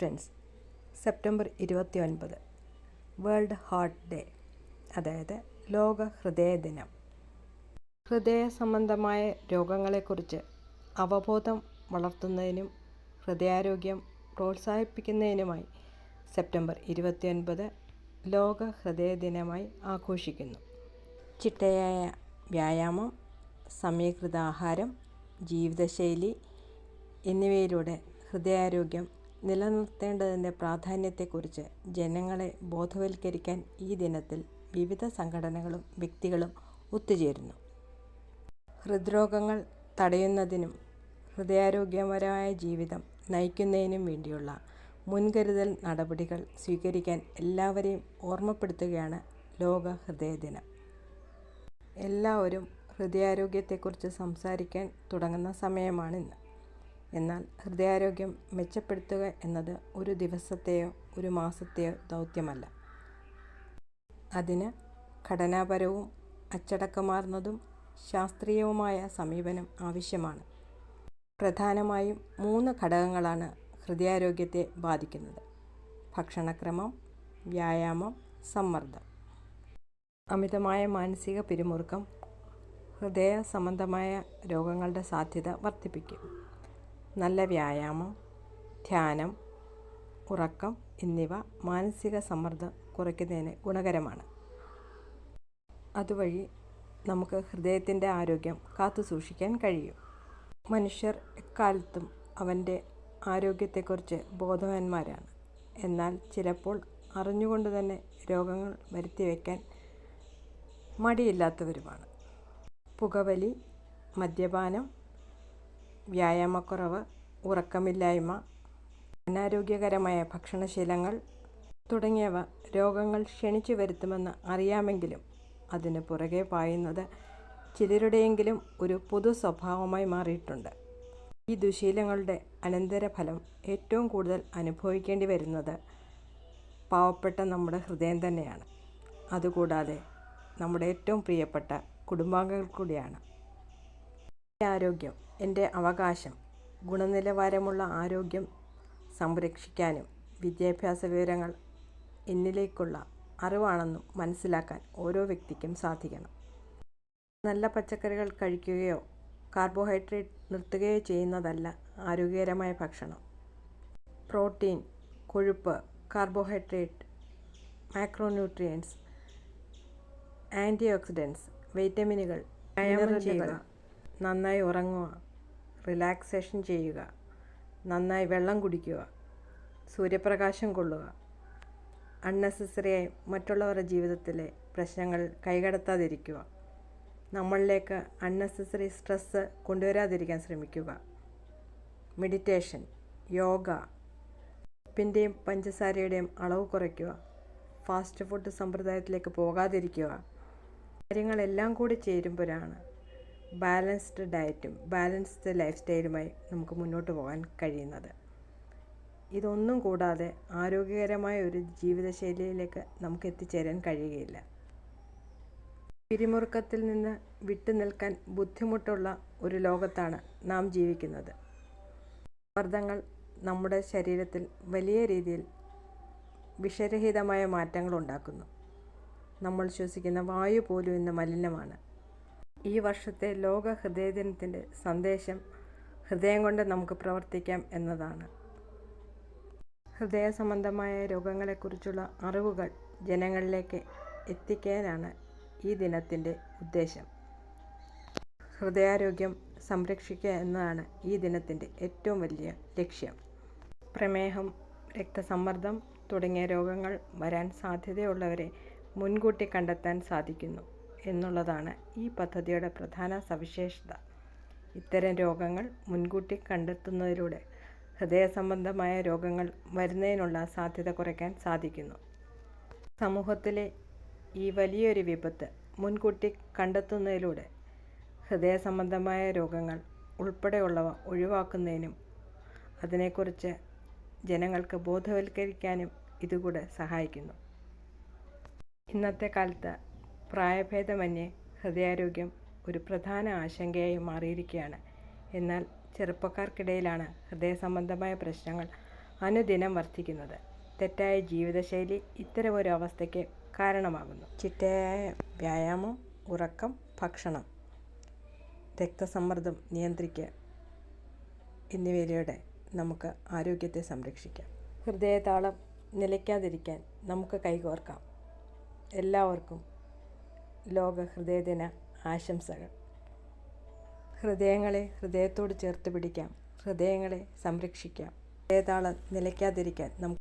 Friends September ഇരുപത്തി ഒൻപത് world heart day അതായത് ലോക ഹൃദയ ദിനം. ഹൃദയ സംബന്ധമായ രോഗങ്ങളെക്കുറിച്ച് അവബോധം വളർത്തുന്നതിനും ഹൃദയാരോഗ്യം പ്രോത്സാഹിപ്പിക്കുന്നതിനുമായി സെപ്റ്റംബർ ഇരുപത്തിയൊൻപത് ലോക ഹൃദയ ദിനമായി ആഘോഷിക്കുന്നു. ചിട്ടയായ വ്യായാമം സമീകൃത ആഹാരം ജീവിതശൈലി എന്നിവയിലൂടെ ഹൃദയാരോഗ്യം നിലനിർത്തേണ്ടതിന്റെ പ്രാധാന്യത്തെക്കുറിച്ച് ജനങ്ങളെ ബോധവൽക്കരിക്കാൻ ഈ ദിനത്തിൽ വിവിധ സംഘടനകളും വ്യക്തികളും ഒത്തുചേരുന്നു. ഹൃദ്രോഗങ്ങൾ തടയുന്നതിനും ഹൃദയാരോഗ്യപരമായ ജീവിതം നയിക്കുന്നതിനും വേണ്ടിയുള്ള മുൻകരുതൽ നടപടികൾ സ്വീകരിക്കാൻ എല്ലാവരെയും ഓർമ്മപ്പെടുത്തുകയാണ് ലോക ഹൃദയ ദിനം. എല്ലാവരും ഹൃദയാരോഗ്യത്തെക്കുറിച്ച് സംസാരിക്കാൻ തുടങ്ങുന്ന സമയമാണിന്ന്. എന്നാൽ ഹൃദയാരോഗ്യം മെച്ചപ്പെടുത്തുക എന്നത് ഒരു ദിവസത്തെയോ ഒരു മാസത്തെയോ ദൗത്യമല്ല. അതിന് ഘടനാപരവും അച്ചടക്കമാർന്നതും ശാസ്ത്രീയവുമായ സമീപനം ആവശ്യമാണ്. പ്രധാനമായും മൂന്ന് ഘടകങ്ങളാണ് ഹൃദയാരോഗ്യത്തെ ബാധിക്കുന്നത്. ഭക്ഷണക്രമം വ്യായാമം സമ്മർദ്ദം. അമിതമായ മാനസിക പിരിമുറുക്കം ഹൃദയ സംബന്ധമായ രോഗങ്ങളുടെ സാധ്യത വർദ്ധിപ്പിക്കും. നല്ല വ്യായാമം ധ്യാനം ഉറക്കം എന്നിവ മാനസിക സമ്മർദ്ദം കുറയ്ക്കുന്നതിന് ഗുണകരമാണ്. അതുവഴി നമുക്ക് ഹൃദയത്തിന്റെ ആരോഗ്യം കാത്തു സൂക്ഷിക്കാൻ കഴിയും. മനുഷ്യർ എക്കാലത്തും അവന്റെ ആരോഗ്യത്തെക്കുറിച്ച് ബോധവാന്മാരാണ്. എന്നാൽ ചിലപ്പോൾ അറിഞ്ഞുകൊണ്ട് തന്നെ രോഗങ്ങൾ വരുത്തി വയ്ക്കാൻ മടിയില്ലാത്തവരുമാണ്. പുകവലി മദ്യപാനം വ്യായാമക്കുറവ് ഉറക്കമില്ലായ്മ അനാരോഗ്യകരമായ ഭക്ഷണശീലങ്ങൾ തുടങ്ങിയവ രോഗങ്ങൾ ക്ഷണിച്ചു വരുത്തുമെന്ന് അറിയാമെങ്കിലും അതിന് പുറകെ പായുന്നത് ചിലരുടെയെങ്കിലും ഒരു പൊതു സ്വഭാവമായി മാറിയിട്ടുണ്ട്. ഈ ദുശീലങ്ങളുടെ അനന്തരഫലം ഏറ്റവും കൂടുതൽ അനുഭവിക്കേണ്ടി വരുന്നത് പാവപ്പെട്ട നമ്മുടെ ഹൃദയം തന്നെയാണ്. അതുകൂടാതെ നമ്മുടെ ഏറ്റവും പ്രിയപ്പെട്ട കുടുംബാംഗങ്ങൾ കൂടിയാണ്. ആരോഗ്യം എന്റെ അവകാശം ഗുണനിലവാരമുള്ള ആരോഗ്യം സംരക്ഷിക്കാനും വിദ്യാഭ്യാസ വിവരങ്ങൾ എന്നിലേക്കുള്ള അറിവാണെന്നും മനസ്സിലാക്കാൻ ഓരോ വ്യക്തിക്കും സാധിക്കണം. നല്ല പച്ചക്കറികൾ കഴിക്കുകയോ കാർബോഹൈഡ്രേറ്റ് നിർത്തുകയോ ചെയ്യുന്നതല്ല ആരോഗ്യകരമായ ഭക്ഷണം. പ്രോട്ടീൻ കൊഴുപ്പ് കാർബോഹൈഡ്രേറ്റ് മാക്രോന്യൂട്രിയൻസ് ആന്റി ഓക്സിഡൻസ് വൈറ്റമിനുകൾ വ്യായാമം ചെയ്യുക. നന്നായി ഉറങ്ങുക. റിലാക്സേഷൻ ചെയ്യുക. നന്നായി വെള്ളം കുടിക്കുക. സൂര്യപ്രകാശം കൊള്ളുക. അൺനെസസറിയായി മറ്റുള്ളവരുടെ ജീവിതത്തിലെ പ്രശ്നങ്ങൾ കൈകടത്താതിരിക്കുക. നമ്മളിലേക്ക് അൺനെസസറി സ്ട്രെസ്സ് കൊണ്ടുവരാതിരിക്കാൻ ശ്രമിക്കുക. മെഡിറ്റേഷൻ യോഗ ഉപ്പിന്റെയും പഞ്ചസാരയുടെയും അളവ് കുറയ്ക്കുക. ഫാസ്റ്റ് ഫുഡ് സമ്പ്രദായത്തിലേക്ക് പോകാതിരിക്കുക. കാര്യങ്ങളെല്ലാം കൂടി ചേരുമ്പോഴാണ് ബാലൻസ്ഡ് ഡയറ്റും ബാലൻസ്ഡ് ലൈഫ് സ്റ്റൈലുമായി നമുക്ക് മുന്നോട്ട് പോകാൻ കഴിയുന്നത്. ഇതൊന്നും കൂടാതെ ആരോഗ്യകരമായ ഒരു ജീവിതശൈലിയിലേക്ക് നമുക്ക് എത്തിച്ചേരാൻ കഴിയുകയില്ല. പിരിമുറുക്കത്തിൽ നിന്ന് വിട്ടു നിൽക്കാൻ ബുദ്ധിമുട്ടുള്ള ഒരു ലോകത്താണ് നാം ജീവിക്കുന്നത്. സമ്മർദ്ദങ്ങൾ നമ്മുടെ ശരീരത്തിൽ വലിയ രീതിയിൽ വിഷരഹിതമായ മാറ്റങ്ങൾ ഉണ്ടാക്കുന്നു. നമ്മൾ ശ്വസിക്കുന്ന വായു പോലും ഇന്ന് മലിനമാണ്. ഈ വർഷത്തെ ലോക ഹൃദയദിനത്തിന്റെ സന്ദേശം ഹൃദയം കൊണ്ട് നമുക്ക് പ്രവർത്തിക്കാം എന്നതാണ്. ഹൃദയ സംബന്ധമായ രോഗങ്ങളെക്കുറിച്ചുള്ള അറിവുകൾ ജനങ്ങളിലേക്ക് എത്തിക്കാനാണ് ഈ ദിനത്തിന്റെ ഉദ്ദേശം. ഹൃദയാരോഗ്യം സംരക്ഷിക്കുക എന്നതാണ് ഈ ദിനത്തിന്റെ ഏറ്റവും വലിയ ലക്ഷ്യം. പ്രമേഹം രക്തസമ്മർദ്ദം തുടങ്ങിയ രോഗങ്ങൾ വരാൻ സാധ്യതയുള്ളവരെ മുൻകൂട്ടി കണ്ടെത്താൻ സാധിക്കുന്നു. എന്നുള്ളതാണ് ഈ പദ്ധതിയുടെ പ്രധാന സവിശേഷത. ഇത്തരം രോഗങ്ങൾ മുൻകൂട്ടി കണ്ടെത്തുന്നതിലൂടെ ഹൃദയ സംബന്ധമായ രോഗങ്ങൾ വരുന്നതിനുള്ള സാധ്യത കുറയ്ക്കാൻ സാധിക്കുന്നു. സമൂഹത്തിലെ ഈ വലിയൊരു വിപത്ത് മുൻകൂട്ടി കണ്ടെത്തുന്നതിലൂടെ ഹൃദയ സംബന്ധമായ രോഗങ്ങൾ ഉൾപ്പെടെയുള്ളവ ഒഴിവാക്കുന്നതിനും അതിനെക്കുറിച്ച് ജനങ്ങൾക്ക് ബോധവൽക്കരിക്കാനും ഇതുകൂടെ സഹായിക്കുന്നു. ഇന്നത്തെ കാലത്ത് പ്രായഭേദമന്യേ ഹൃദയാരോഗ്യം ഒരു പ്രധാന ആശങ്കയായി മാറിയിരിക്കുകയാണ്. എന്നാൽ ചെറുപ്പക്കാർക്കിടയിലാണ് ഹൃദയ സംബന്ധമായ പ്രശ്നങ്ങൾ അനുദിനം വർദ്ധിക്കുന്നത്. തെറ്റായ ജീവിതശൈലി ഇത്തരമൊരു അവസ്ഥയ്ക്ക് കാരണമാകുന്നു. ചിട്ടയായ വ്യായാമം ഉറക്കം ഭക്ഷണം രക്തസമ്മർദ്ദം നിയന്ത്രിക്കുക എന്നിവയിലൂടെ നമുക്ക് ആരോഗ്യത്തെ സംരക്ഷിക്കാം. ഹൃദയതാളം നിലയ്ക്കാതിരിക്കാൻ നമുക്ക് കൈകോർക്കാം. എല്ലാവർക്കും ലോക ഹൃദയദിന ആശംസകൾ. ഹൃദയങ്ങളെ ഹൃദയത്തോട് ചേർത്ത് പിടിക്കാം. ഹൃദയങ്ങളെ സംരക്ഷിക്കാം. ഹൃദയതാളം നിലയ്ക്കാതിരിക്കാൻ നമുക്ക്